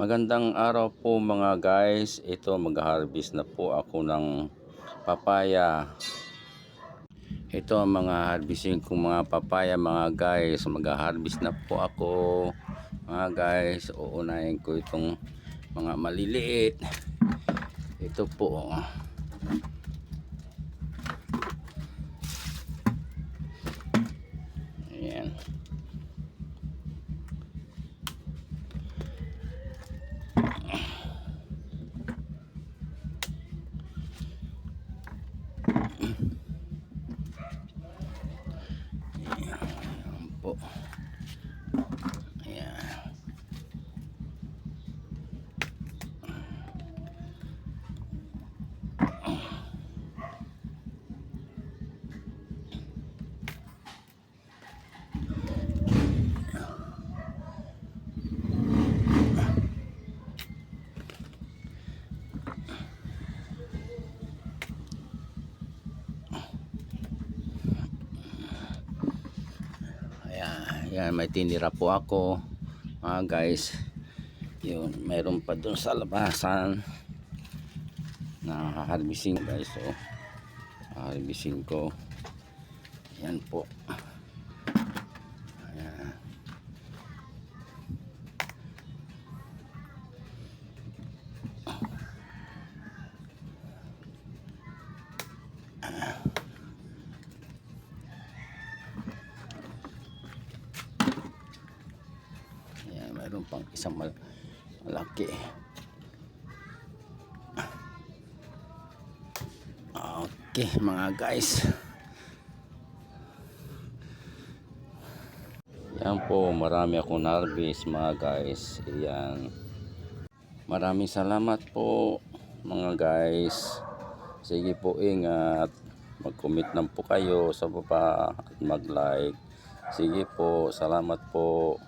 Magandang araw po mga guys. Ito mag-harvest na po ako ng papaya. Ito ang mga harvesting kong mga papaya mga guys. Mag-harvest na po ako mga guys. Uunahin ko itong mga maliliit. Ito po. Ayan. Po. Ayan. Ayan, may tinira po ako. Mga guys, yun, mayroon pa dun sa labasan na harvesting guys. So, harvesting ko. Ayan po. Mayroon pang isang mal malaki. Okay, mga guys. Yan po, marami akong harvest mga guys. Ayan. Maraming salamat po mga guys. Sige po, ingat. Mag-comment lang po kayo sa baba at mag-like. Sige po, salamat po.